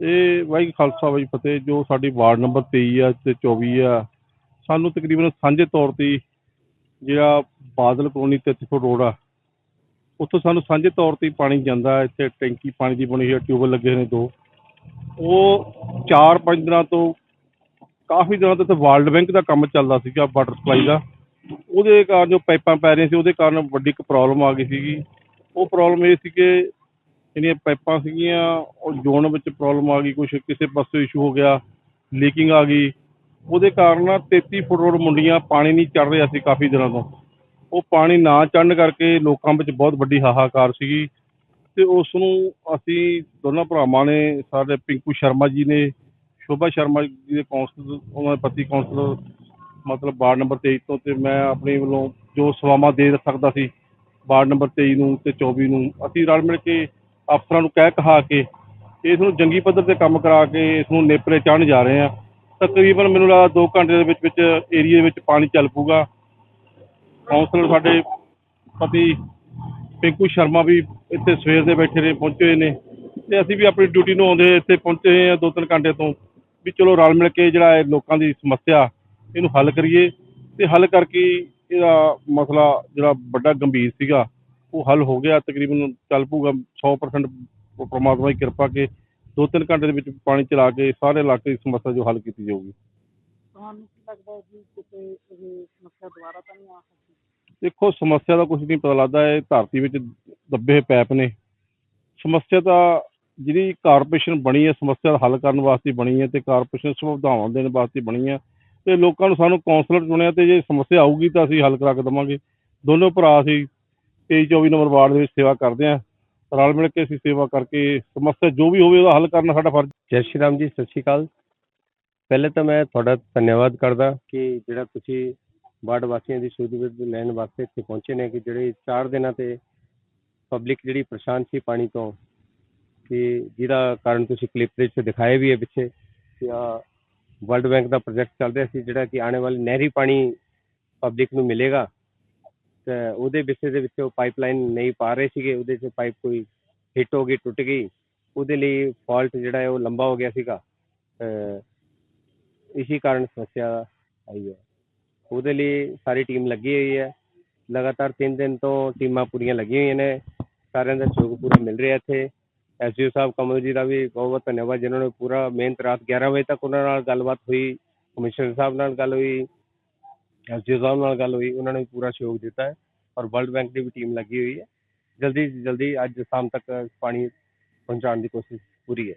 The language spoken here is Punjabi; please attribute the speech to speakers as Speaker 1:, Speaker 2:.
Speaker 1: ਇਹ ਵਾਹਿਗੁਰੂ ਖਾਲਸਾ, ਵਾਹਿਗੁਰੂ ਫਤਿਹ। ਜੋ ਸਾਡੀ ਵਾਰਡ ਨੰਬਰ 23 ਆ ਤੇ 24 ਆ, ਸਾਨੂੰ ਤਕਰੀਬਨ ਸਾਂਝੇ ਤੌਰ ਤੇ ਹੀ ਜਿਹੜਾ ਬਾਦਲ ਕਲੋਨੀ ਤੇ ਫੁੱਟ ਰੋਡ ਆ, ਉੱਥੋਂ ਸਾਨੂੰ ਸਾਂਝੇ ਤੌਰ ਤੇ ਹੀ ਪਾਣੀ ਜਾਂਦਾ ਇੱਥੇ ਟੈਂਕੀ ਪਾਣੀ ਦੀ ਬਣੀ ਹੋਈ ਹੈ ਟਿਊਬਲ ਲੱਗੇ ਨੇ ਦੋ। ਉਹ 4-5 ਦਿਨਾਂ ਤੋਂ ਕਾਫੀ ਦਿਨਾਂ ਤੋਂ ਇੱਥੇ ਵਰਲਡ ਬੈਂਕ ਦਾ ਕੰਮ ਚੱਲਦਾ ਸੀਗਾ, ਵਾਟਰ ਸਪਲਾਈ ਦਾ। ਉਹਦੇ ਕਾਰਨ ਜੋ ਪਾਈਪਾਂ ਪੈ ਰਹੀਆਂ ਸੀ, ਉਹਦੇ ਕਾਰਨ ਵੱਡੀ ਇੱਕ ਪ੍ਰੋਬਲਮ ਆ ਗਈ ਸੀਗੀ। ਉਹ ਪ੍ਰੋਬਲਮ ਇਹ ਸੀ ਕਿ ਜਿਹੜੀਆਂ ਪਾਈਪਾਂ ਸੀਗੀਆਂ, ਉਹ ਜੋਨ ਵਿੱਚ ਪ੍ਰੋਬਲਮ ਆ ਗਈ, ਕੁਛ ਕਿਸੇ ਪਾਸੇ ਇਸ਼ੂ ਹੋ ਗਿਆ ਲੀਕਿੰਗ ਆ ਗਈ। ਉਹਦੇ ਕਾਰਨ ਨਾ 33 ਫੁੱਟ ਰੋਡ ਮੁੰਡੀਆਂ ਪਾਣੀ ਨਹੀਂ ਚੜ ਰਿਹਾ ਸੀ ਕਾਫੀ ਦਿਨਾਂ ਤੋਂ। ਉਹ ਪਾਣੀ ਨਾ ਚੜਨ ਕਰਕੇ ਲੋਕਾਂ ਵਿੱਚ ਬਹੁਤ ਵੱਡੀ ਹਾਹਾਕਾਰ ਸੀਗੀ ਤੇ ਉਸ ਨੂੰ ਅਸੀਂ ਦੋਨਾਂ ਭਰਾਵਾਂ ਨੇ, ਸਾਡੇ ਪਿੰਕੂ ਸ਼ਰਮਾ ਜੀ ਨੇ, ਸ਼ੋਭਾ ਸ਼ਰਮਾ ਜੀ ਦੇ ਕੌਂਸਲਰ ਉਹਨਾਂ ਦੇ ਪਤੀ ਕੌਂਸਲਰ ਮਤਲਬ ਵਾਰਡ ਨੰਬਰ 23 ਤੋਂ ਤੇ ਮੈਂ ਆਪਣੇ ਵੱਲੋਂ ਜੋ ਸੇਵਾਵਾਂ ਦੇ ਸਕਦਾ ਸੀ, ਵਾਰਡ ਨੰਬਰ 23 ਨੂੰ ਤੇ 24 ਨੂੰ, ਅਸੀਂ ਰਲ ਮਿਲ ਕੇ ਅਫਸਰਾਂ ਨੂੰ ਕਹਿ ਕਹਾ ਕੇ ਇਸ ਨੂੰ ਜੰਗੀ ਪੱਧਰ ਤੇ ਕੰਮ ਕਰਾ ਕੇ ਇਸ ਨੂੰ ਨੇਪਰੇ ਚਾੜਨ ਜਾ ਰਹੇ ਆ। ਤਕਰੀਬਨ ਮੈਨੂੰ ਲੱਗਦਾ 2 ਘੰਟੇ ਦੇ ਵਿੱਚ ਵਿੱਚ ਏਰੀਆ ਦੇ ਵਿੱਚ ਪਾਣੀ ਚੱਲ ਪੂਗਾ ਕੌਂਸਲਰ ਸਾਡੇ ਪਤੀ ਪਿੰਕੂ ਸ਼ਰਮਾ ਵੀ ਇੱਥੇ ਸਵੇਰ ਦੇ ਬੈਠੇ ਨੇ, ਪਹੁੰਚੇ ਹੋਏ ਨੇ। ਤੇ ਅਸੀਂ ਵੀ ਆਪਣੀ ਡਿਊਟੀ ਨੂੰ ਆਉਂਦੇ ਇੱਥੇ ਪਹੁੰਚੇ ਹੋਏ ਆ ਦੋ ਤਿੰਨ ਘੰਟੇ ਤੋਂ। ਵੀ ਚਲੋ ਰਲ ਮਿਲ ਕੇ ਜਿਹੜਾ ਇਹ ਲੋਕਾਂ ਦੀ ਸਮੱਸਿਆ, ਇਹਨੂੰ ਹੱਲ ਕਰੀਏ। ਤੇ ਹੱਲ ਕਰਕੇ ਇਹਦਾ ਮਸਲਾ ਜਿਹੜਾ ਵੱਡਾ ਗੰਭੀਰ ਸੀਗਾ। ਉਹ ਹੱਲ ਹੋ ਗਿਆ ਤਕਰੀਬਨ ਚੱਲ ਪੂਗਾ 100% ਪ੍ਰਮਾਤਮਾ ਦੀ ਕਿਰਪਾ ਕੇ ਦੋ ਤਿੰਨ ਘੰਟੇ ਦੇ ਵਿੱਚ ਪਾਣੀ ਚਲਾ ਕੇ ਸਾਰੇ ਇਲਾਕੇ ਦੀ ਸਮੱਸਿਆ ਜੋ ਹੱਲ ਕੀਤੀ ਜਾਊਗੀ।
Speaker 2: ਤੁਹਾਨੂੰ ਕੀ ਲੱਗਦਾ ਹੈ ਕਿ ਕਿਤੇ ਇਹ ਸਮੱਸਿਆ ਦੁਬਾਰਾ ਤਾਂ ਨਹੀਂ ਆ ਸਕਦੀ?
Speaker 1: ਦੇਖੋ ਸਮੱਸਿਆ ਦਾ ਕੁਝ ਨਹੀਂ ਪਤਾ ਲੱਗਦਾ ਇਹ ਧਰਤੀ ਵਿੱਚ ਦੱਬੇ ਪੈਪ ਨੇ। ਸਮੱਸਿਆ ਤਾਂ ਜਿਹੜੀ ਕਾਰਪੋਰੇਸ਼ਨ ਬਣੀ ਹੈ ਸਮੱਸਿਆ ਦਾ ਹੱਲ ਕਰਨ ਵਾਸਤੇ ਬਣੀ ਹੈ ਤੇ ਕਾਰਪੋਰੇਸ਼ਨ ਸੁਵਿਧਾਵਾਂ ਦੇਣ ਵਾਸਤੇ ਬਣੀ ਹੈ। ਤੇ ਲੋਕਾਂ ਨੂੰ ਸਾਨੂੰ ਕੌਂਸਲਰ ਚੁਣਿਆ ਤੇ ਜੇ ਸਮੱਸਿਆ ਆਊਗੀ ਤਾਂ ਅਸੀਂ ਹੱਲ ਕਰਾ ਕੇ ਦੇਵਾਂਗੇ। ਦੋਨੋਂ ਭਰਾ ਅਸੀਂ 23 24 ਨੰਬਰ ਵਾਰਡ ਦੇ ਵਿੱਚ ਸੇਵਾ ਕਰਦੇ ਹਾਂ ਰਲ ਮਿਲ ਕੇ ਅਸੀਂ ਸੇਵਾ ਕਰਕੇ ਸਮੱਸਿਆ ਜੋ ਵੀ ਹੋਵੇ ਉਹਦਾ ਹੱਲ ਕਰਨਾ ਸਾਡਾ ਫਰਜ਼।
Speaker 3: ਜੈ ਸ਼੍ਰੀ ਰਾਮ ਜੀ, ਸਤਿ ਸ਼੍ਰੀ ਅਕਾਲ। ਪਹਿਲੇ ਤਾਂ ਮੈਂ ਤੁਹਾਡਾ ਧੰਨਵਾਦ ਕਰਦਾ ਕਿ ਜਿਹੜਾ ਤੁਸੀਂ ਵਾਰਡ ਵਾਸੀਆਂ ਦੀ ਸੁਧ ਲੈਣ ਵਾਸਤੇ ਇੱਥੇ ਪਹੁੰਚੇ ਨੇ ਕਿ ਜਿਹੜੇ 4 ਦਿਨਾਂ ਤੇ ਪਬਲਿਕ ਜਿਹੜੀ ਪਰੇਸ਼ਾਨ ਸੀ ਪਾਣੀ ਤੋਂ, ਕਿ ਜਿਹਦਾ ਕਾਰਨ ਤੁਸੀਂ ਕਲਿੱਪ ਦੇ ਵਿੱਚ ਦਿਖਾਏ ਵੀ ਹੈ ਪਿੱਛੇ ਕਿ ਆ ਵਰਲਡ ਬੈਂਕ ਦਾ ਪ੍ਰੋਜੈਕਟ ਚੱਲ ਰਿਹਾ ਸੀ ਜਿਹੜਾ ਕਿ ਆਉਣ ਵਾਲੇ ਨਹਿਰੀ ਪਾਣੀ ਪਬਲਿਕ ਨੂੰ ਮਿਲੇਗਾ। ਉਹਦੇ ਵਿਸ਼ੇ ਦੇ ਵਿੱਚ ਉਹ ਪਾਈਪਲਾਈਨ ਨਹੀਂ ਪਾ ਰਹੇ ਸੀਗੇ, ਉਹਦੇ 'ਚ ਪਾਈਪ ਕੋਈ ਹਿੱਟ ਹੋ ਗਈ, ਟੁੱਟ ਗਈ, ਉਹਦੇ ਲਈ ਫਾਲਟ ਜਿਹੜਾ ਹੈ ਉਹ ਲੰਬਾ ਹੋ ਗਿਆ ਸੀਗਾ। ਅਹ ਕਾਰਨ ਸਮੱਸਿਆ ਆਈ ਹੈ। ਉਹਦੇ ਲਈ ਸਾਰੀ ਟੀਮ ਲੱਗੀ ਹੋਈ ਹੈ। ਲਗਾਤਾਰ 3 ਦਿਨ ਤੋਂ ਟੀਮਾਂ ਪੂਰੀਆਂ ਲੱਗੀਆਂ ਹੋਈਆਂ ਨੇ। ਸਾਰਿਆਂ ਦਾ ਸਹਿਯੋਗ ਪੂਰਾ ਮਿਲ ਰਿਹਾ ਇੱਥੇ। ਐਸਡੀਓ ਸਾਹਿਬ, ਕਮਲ ਜੀ ਦਾ ਵੀ ਬਹੁਤ ਬਹੁਤ ਧੰਨਵਾਦ, ਜਿਨ੍ਹਾਂ ਨੇ ਪੂਰਾ ਮਿਹਨਤ ਰਾਤ 11 ਵਜੇ ਤੱਕ ਉਹਨਾਂ ਨਾਲ ਗੱਲਬਾਤ ਹੋਈ, ਕਮਿਸ਼ਨਰ ਸਾਹਿਬ ਨਾਲ ਗੱਲ ਹੋਈ ਐਸਡੀਓ ਸਾਹਿਬ ਨਾਲ ਗੱਲ ਹੋਈ, ਉਹਨਾਂ ਨੇ ਵੀ ਪੂਰਾ ਸਹਿਯੋਗ ਦਿੱਤਾ ਹੈ ਔਰ ਵਰਲਡ ਬੈਂਕ ਦੀ ਵੀ ਟੀਮ ਲੱਗੀ ਹੋਈ ਹੈ। ਜਲਦੀ ਜਲਦੀ ਅੱਜ ਸ਼ਾਮ ਤੱਕ ਪਾਣੀ ਪਹੁੰਚਾਉਣ ਦੀ ਕੋਸ਼ਿਸ਼ ਪੂਰੀ ਹੈ।